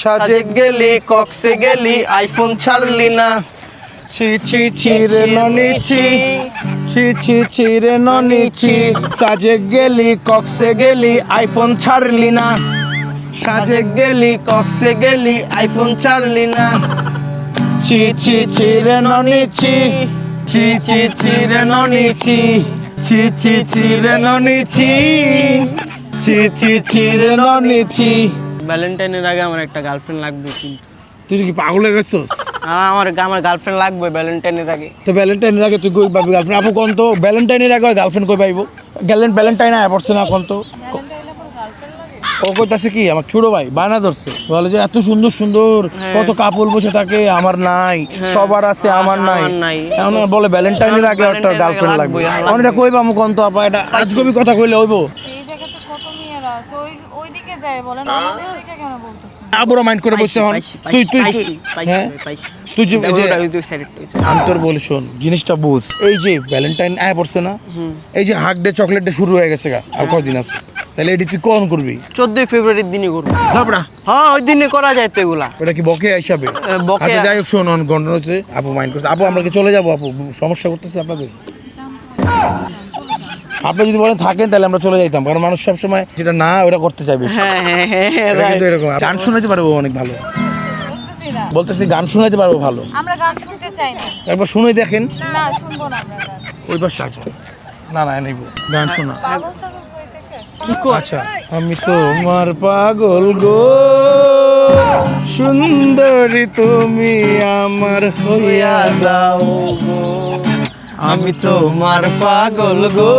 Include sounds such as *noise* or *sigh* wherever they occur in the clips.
সাজে গেলি কক্সে গেলি আইফোন ছাড়লি না। ছি ছি ছি ছি। সাজে গেলি কক্সে গেলি আইফোন ছাড়লি না। সাজে গেলি কক্সে গেলি আইফোন ছাড়লি না। ছি ছি ছি রে ননি ছি। ছি ছি ছি রে ননি ছি। ছি ছি ছি রে ননি ছি। ছি ছি ছি রে ননি ছি। ভ্যালেন্টাইনের আগে আমার একটা গার্লফ্রেন্ড লাগবে কিন্তু। তুই কি পাগল হয়ে গেছিস আমার আমার গার্লফ্রেন্ড লাগবে ভ্যালেন্টাইনের আগে। তো ভ্যালেন্টাইনের আগে তুই কই পাবি গার্লফ্রেন্ড আপু কোন তো? ভ্যালেন্টাইনের আগে গার্লফ্রেন্ড কই পাইবো? গ্যালেন্ট ভ্যালেন্টাইন আয় পড়ছে না কোন তো? ও কইতাছে কি আমার ছোট ভাই বায়না ধরছে। বলে যে এত সুন্দর সুন্দর হ্যাঁ। কত কাপড় বসে থাকে আমার নাই হ্যাঁ। সবার আছে আমার নাই। এখন বলে ভ্যালেন্টাইনের আগে একটা গার্লফ্রেন্ড লাগবে। এটা কইবা আমি কোন তো আপা? এটা আজগবি কথা কইলে হইবো। মেয়েরা আছে ওই ওইদিকে যায় বলেন আমাদের দিকে কেন বলতেছেন? আবুরা মাইন্ড করে হন। তুই তুই হ্যাঁ? তুই যে-। আমি তোর বলি শোন জিনিসটা বুঝ। এই যে ভ্যালেন্টাইন আয় পড়ছে না এই যে হাক ডে চকলেট ডে শুরু হয়ে গেছে গা আর কদিন আছে? তাহলে এটি তুই কখন করবি? চোদ্দই ফেব্রুয়ারির দিনই করব। তারপরা হ্যাঁ ওই দিনে করা যায় তো এগুলা। ওটা কি বকে হিসাবে? বকেয়া। আচ্ছা যাই হোক শোন হচ্ছে। আপু মাইন্ড করছে। আপু আমরা কি চলে যাব আপু? সমস্যা করতেছে আপনাদের? আপনি যদি বলেন থাকেন তাহলে আমরা চলে যাইতাম। কারণ মানুষ সবসময় যেটা না ওটা করতে চাইবে হ্যাঁ হ্যাঁ হ্যাঁ হ্যাঁ এরকম। গান শোনাতে পারব অনেক ভালো। বলতেছি গান শোনাতে পারব ভালো। আমরা গান শুনতে চাই না। একবার শুনে দেখেন। না শুনব না আমরা গান। ওই পাশে আছে না না নেব গান শোনা। আচ্ছা আমি তোমার পাগল গো। সুন্দরী তুমি আমার হইয়া যাও আমি তোমার পাগল গো।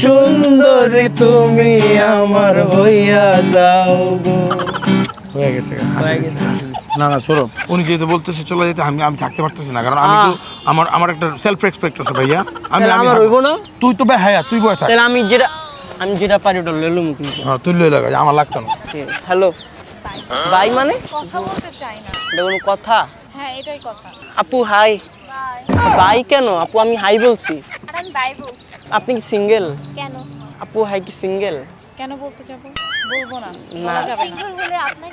সুন্দরী তুমি আমার হইয়া যাও গো। হয়ে গেছে হয়ে গেছে। না না সৌরভ উনি যেহেতু বলতেছে চলে যেতে আমি আমি থাকতে পারতেছি না কারণ আমি তো আমার আমার একটা সেলফ রেসপেক্ট আছে ভাইয়া। আমি আমার হইবো না? তুই তো ভাই হ্যাঁ তুই বয় থাক। তাহলে আমি যেটা আমি যেটা পারি ওটা লেলুম কিন্তু হ্যাঁ তুই লই লাগা আমার লাগতো না। হ্যালো। বাই মানে? কথা বলতে চাই না। এটা কোনো কথা? হ্যাঁ এটাই কথা। আপু হাই বাই কেন? আপু আমি হাই বলছি। আর আমি বাই বলছি। আপনি কি সিঙ্গেল? কেন? আপু হাই কি সিঙ্গেল? কেন বলতে যাব? বলব না না। যাবে না। সিঙ্গেল হলে আপনার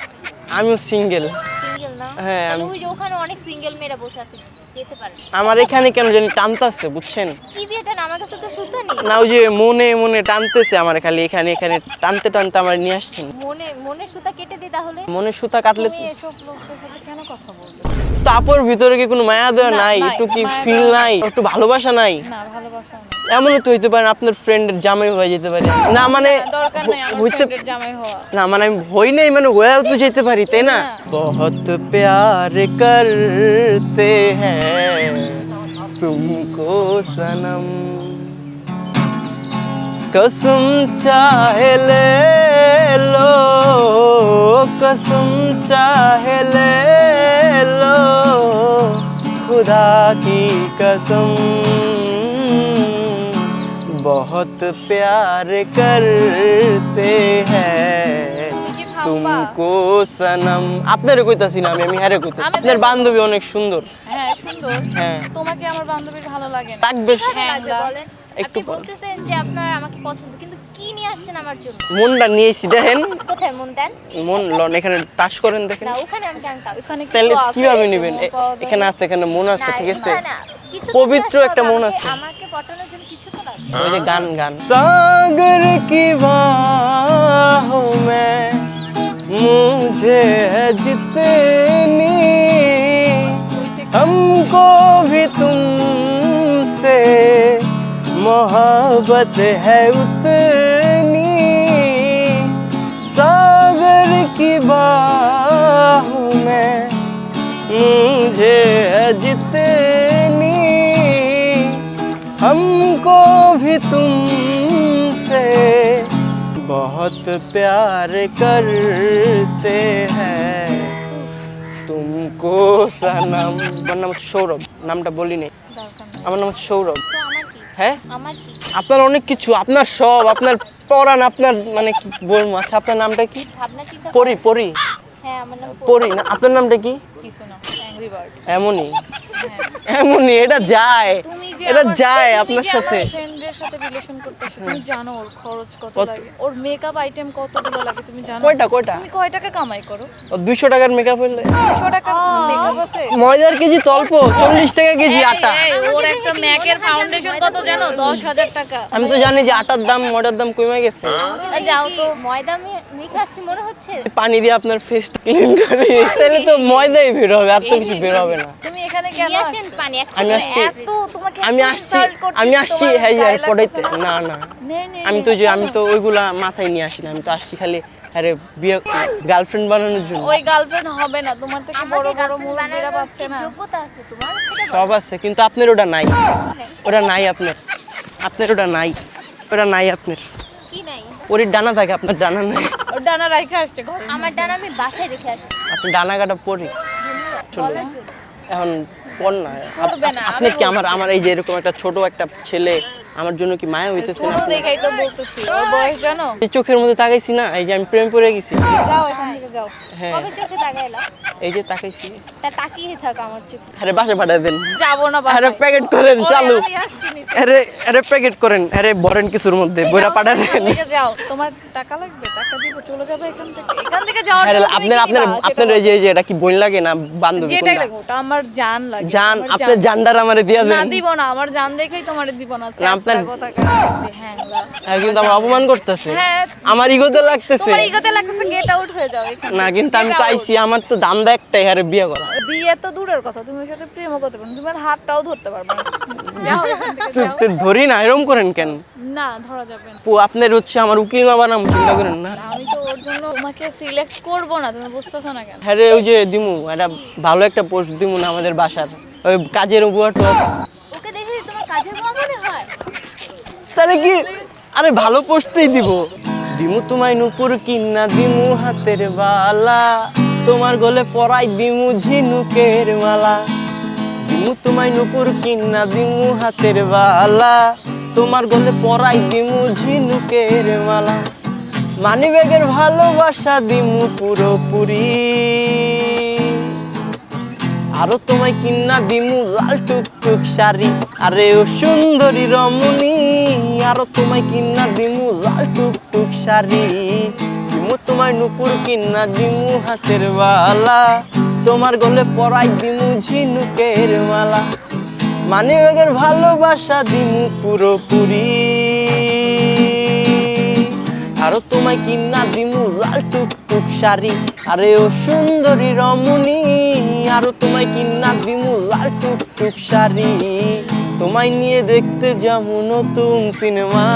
আমিও সিঙ্গেল। সিঙ্গেল না? হ্যাঁ, আমি- ওই যে ওখানে অনেক সিঙ্গেল মেয়েরা বসে আছে যেতে পারে। আমার এখানে কেন জানি টানতাছে বুঝছেন? কি দিয়ে এটা আমার কাছে তো সুতা নেই। না ওই যে মনে মনে টানতেছে আমার খালি এখানে এখানে টানতে টানতে আমার নিয়ে আসছেন মনে মনে সুতা কেটে দিই তাহলে। মনে সুতা কাটলে তুমি এসব লোকদের সাথে কেন কথা বলবে তো আপুর ভিতরে কি কোনো মায়া দেওয়া নাই? একটু কি ফিল নাই? একটু ভালোবাসা নাই? না ভালোবাসা এমনও তো হইতে পারে আপনার ফ্রেন্ডের জামাই হয়ে যেতে পারে না মানে দরকার নেই আমার হইতে ফ্রেন্ডের জামাই হওয়া না মানে আমি হই নাই মানে হয়েও তো যেতে পারি তাই না না। বহুত প্যার করতে হ্যাঁ তুমকো সনম कसम चाहे ले लो कसम चाहे ले लो खुदा की कसम बहुत प्यार करते हैं কি থাকবা? তুমকো সনম আপনার কইতাছি না আমি আমি হ্যারে কইতাছি আমি আপনার বান্ধবী অনেক সুন্দর হ্যাঁ সুন্দর হ্যাঁ তোমাকে আমার বান্ধবীর ভালো লাগে না লাগবে ভালো হ্যাঁ, লাগবে না। বলেন একটু আপনি পর। বলতেছেন যে আপনার আমাকে পছন্দ কিন্তু কি নিয়ে আসছেন আমার জন্য মনটা নিয়েছি দেখেন কোথায় মন দেন মন লন এখানে টাচ করেন দেখেন না ওখানে আমি কেন চাও ওখানে কিছু তাহলে আছে, কিভাবে নেবেন কিছু পাওয়া যায়। এখানে আছে এখানে মন আছে না, ঠিক আছে না, না, কিছু তো পবিত্র নিয়ে আসতে একটা হবে, মন আমাকে- আছে। আমাকে পটানোর জন্য मुझे हाँ? गान गान। सागर की बाहों में मुझे है जितनी। हमको भी तुमसे मोहब्बत है उतनी। सागर की बाहों में भी तुमसे बहुत प्यार करते हैं तुमको सनम আমার নাম হচ্ছে সৌরভ নামটা বলি নেই দরকার নেই। আমার নাম হচ্ছে সৌরভ তো আমার কি হ্যাঁ আমার কি আপনার অনেক কিছু আপনার সব আপনার পরান আপনার মানে কি বলবো আচ্ছা আপনার নামটা কি ভাবনা চিন্তা পরি পরি হ্যাঁ আমার নাম পরি না আপনার নামটা কি কিছু না অ্যাংরি বার্ড এমনই এমনই এটা যায় তুমি যে এটা যায় আপনার সাথে আমার সাথে। রিলেশন করতেছে তুমি জানো ওর খরচ কত কত? লাগে? ওর মেকআপ আইটেম কতগুলো লাগে তুমি জানো? কয়টা কয়টা? তুমি কয় টাকা কামাই করো? ও দুইশো টাকার মেকআপ হইলে। দুশো টাকা মেকআপ আছে? ময়দার কেজি তো অল্প চল্লিশ টাকা কেজি আটা। এই, এই, ওর একটা ম্যাকের ফাউন্ডেশন কত জানো? দশ হাজার টাকা। আমি তো জানি যে আটার দাম ময়দার দাম কমে গেছে। যাও তো ময়দা মে- আসছে মনে হচ্ছে। পানি দিয়ে আপনার ফেস ক্লিন করি তাহলে তো ময়দাই বের হবে আর তো কিছু বের হবে না। আমি আসছি। আমি আসছি। আমি আসছি হ্যাঁ আর না না। আমি তো যে আমি তো ওইগুলা মাথায় নিয়ে আসি না। আমি তো আসছি খালি আরে বিয়ে গার্লফ্রেন্ড বানানোর জন্য। ওই গার্লফ্রেন্ড হবে না। তোমার থেকে বড় বড় মুরব্বীরা পাচ্ছে না। যোগ্যতা আছে তোমার? সব আছে কিন্তু আপনার ওটা নাই। ওটা নাই আপনার। আপনার ওটা নাই। ওটা নাই আপনার। কি নাই? ওর ডানা থাকে আপনার ডানা নাই। ওর ডানা রাইখা আসছে ঘরে আমার ডানা আমি বাসায় রেখে আসছি। আপনি ডানা কাটা পরি চলে এখন আপনি কি আমার আমার এই যে এরকম একটা ছোট একটা ছেলে আমার জন্য কি মায়া হইতেছে না? দেখাই তো বলতেছি ওর বয়স জানো? এই চোখের মধ্যে তাকাইছি না এই যে আমি প্রেম পড়ে গেছি। যাও এখান থেকে যাও। হ্যাঁ। চোখে এই যে তাকাইছি। তা তাকিয়ে থাক আমার চোখে। আরে বাসা পাঠাই দেন। যাব না আরে প্যাকেট করেন চালু। আরে আরে প্যাকেট করেন। আরে বরেন কিছুর মধ্যে বইরা পাঠাই দেন। যাও। তোমার টাকা লাগবে টাকা দিব চলে যাবে এখান থেকে। এখান থেকে যাওয়ার আরে আপনার আপনার আপনার এই যে এটা কি বোন লাগে না বান্ধবী কোনটা? লাগবে ওটা আমার জান লাগে জান আপনার জানডার আমারে দিয়া না দিব না আমার জান দেখেই তোমার দিব না। আপনার- কথা হ্যাঁ হ্যাঁ, কিন্তু আমার অপমান করতেছে। হ্যাঁ। আমার ইগোতে লাগতেছে। তোমার ইগোতে লাগতেছে গেট আউট হয়ে যাও না কিন্তু আমি Get তো out. আইছি আমার তো দান্দা একটাই হারে বিয়ে করা। বিয়ে তো দূরের কথা তুমি ওর সাথে প্রেমও করতে পারো না, তুমি হাতটাও ধরতে পারবে *laughs* ধরি না এরকম করেন কেন? না ধরা যাবে না। পু আপনার হচ্ছে আমার উকিল মা বানাম চিন্তা করেন না। আমি তো ওর জন্য তোমাকে সিলেক্ট করব না তুমি বুঝতেছো না কেন? হ্যাঁ রে, ওই যে দিমু একটা ভালো একটা পোস্ট দিমু না আমাদের বাসার। ওই কাজের উপহারটা ওকে দেখে তোমার কাজের মনে হয়। তাহলে কি? আরে ভালো পোস্টই দিব। দিমু তোমায় নুপুর কিন্না দিমু হাতের বালা। তোমার গলে পরাই দিমু ঝিনুকের মালা। দিমু তোমায় নুপুর কিন্না, দিমু হাতের বালা। তোমার গলে পরাই দিমু ঝিনুকের মালা। মানি ব্যাগের ভালোবাসা দিমু পুরোপুরি। আরও তোমায় কিন্না দিমু লাল টুকটুক শাড়ি। আরে ও সুন্দরী রমণী, আরও তোমায় কিন্না দিমু লাল টুকটুক শাড়ি। তোমায় নুপুর কিন্না দিমু হাতের বালা। তোমার গলে পরাই দিমু ঝিনুকের মালা। মানে বেগের ভালোবাসা দিমু পুরোপুরি। আরও তোমায় কিন্না দিমু লাল টুকটুক শাড়ি। আরে ও সুন্দরী রমণী, আরও তোমায় কিন্না দিমু লাল টুকটুক শাড়ি। তোমায় নিয়ে দেখতে যাব নতুন সিনেমা।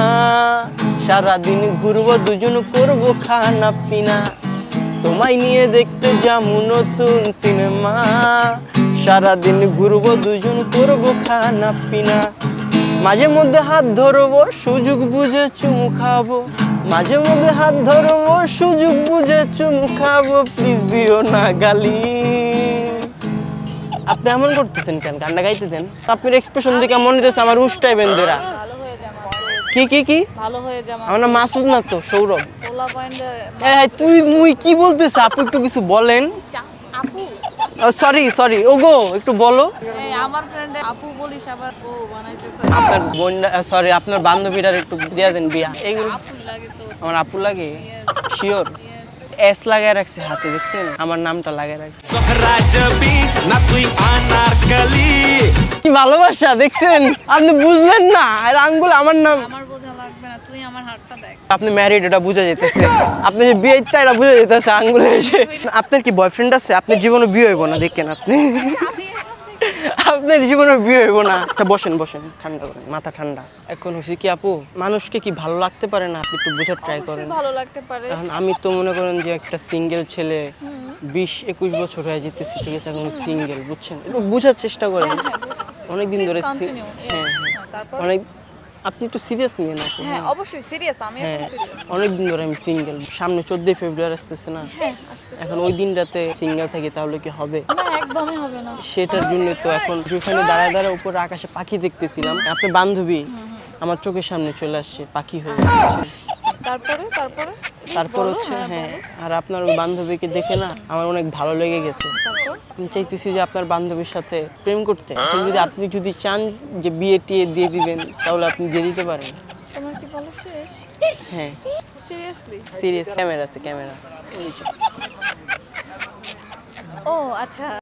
সারাদিন ঘুরবো, দুজন করব খানা পিনা। তোমায় নিয়ে দেখতে যাব নতুন সিনেমা। সারাদিন ঘুরবো, দুজন করব খানা পিনা। মাঝে মধ্যে হাত ধরবো, সুযোগ বুঝে চুমু খাব। মাঝে মধ্যে হাত ধরবো, সুযোগ বুঝে চুমু খাব। প্লিজ দিও না গালি। আপনি এমন করতেছেন কেন? গানটা গাইতেছেন? আপনার এক্সপ্রেশন দেখে মনে হচ্ছে আমার উষ্টাই বেন্দেরা কি কি কি? ভালো হয়ে যাবে আমার মাসুদ না তো সৌরভ। পোলা পয়েন্ট এই তুই মুই কি বলতেছ? আপু একটু কিছু বলেন। আপু? সরি সরি ওগো একটু বলো। এই আমার ফ্রেন্ড আপু বলিস আবার ও বানাইতেছে। আপনার বোন সরি আপনার বান্ধবীটার একটু দিয়ে দেন বিয়া। এইগুলো আপু লাগে তো। আমার আপু লাগে? শিওর এস লাগায় রাখছে হাতে দেখছেন? আমার নামটা লাগায় রাখছে। রাজবি না তুই আনারকলি কি ভালোবাসা দেখছেন? আপনি বুঝলেন না? আর আঙ্গুল আমার নাম আমার বোঝা লাগবে না তুই আমার হাতটা দেখ আপনি ম্যারিড এটা বোঝা যেতেছে আপনি যে বিয়ে ইচ্ছা এটা বোঝা যেতেছে আঙ্গুলে এসে। আপনার কি বয়ফ্রেন্ড আছে? আপনার জীবনে বিয়ে হইব না দেখেন আপনি। আপনার জীবনে বিয়ে হইব না। আচ্ছা বসেন বসেন ঠান্ডা করেন মাথা ঠান্ডা। এখন হচ্ছে কি আপু মানুষকে কি ভালো লাগতে পারে না? আপনি একটু বোঝার ট্রাই করেন। ভালো লাগতে পারে। এখন আমি তো মনে করেন যে একটা সিঙ্গেল ছেলে বিশ একুশ বছর হয়ে যেতেছি ঠিক আছে এখন সিঙ্গেল বুঝছেন? একটু বোঝার চেষ্টা করেন। অনেকদিন ধরে সি- হ্যাঁ হ্যাঁ। অনেক আপনি একটু সিরিয়াস নিয়ে না হ্যাঁ অবশ্যই সিরিয়াস আমি হ্যাঁ সিরিয়াস অনেকদিন ধরে আমি সিঙ্গেল সামনে চোদ্দই ফেব্রুয়ারি আসতেছে না। হ্যাঁ এখন ওই দিনটাতে সিঙ্গেল থাকি তাহলে কি হবে? না একদমই হবে না। সেটার জন্য তো এখন যেখানে দাঁড়ায় দাঁড়ায় উপরে আকাশে পাখি দেখতেছিলাম। আপনার বান্ধবী আমার চোখের সামনে চলে আসছে পাখি হয়ে তারপরে তারপরে? তারপর হচ্ছে হ্যাঁ, হ্যাঁ আর আপনার ওই বান্ধবীকে দেখে না আমার অনেক ভালো লেগে গেছে। আমি চাইতেছি যে আপনার বান্ধবীর সাথে প্রেম করতে। যদি আপনি যদি চান যে বিয়ে টিয়ে দিয়ে দিবেন তাহলে আপনি দিয়ে দিতে পারেন। তোমার কি বলো শেষ? হ্যাঁ। সিরিয়াসলি সিরিয়াস ক্যামেরা আছে ক্যামেরা। ও আচ্ছা।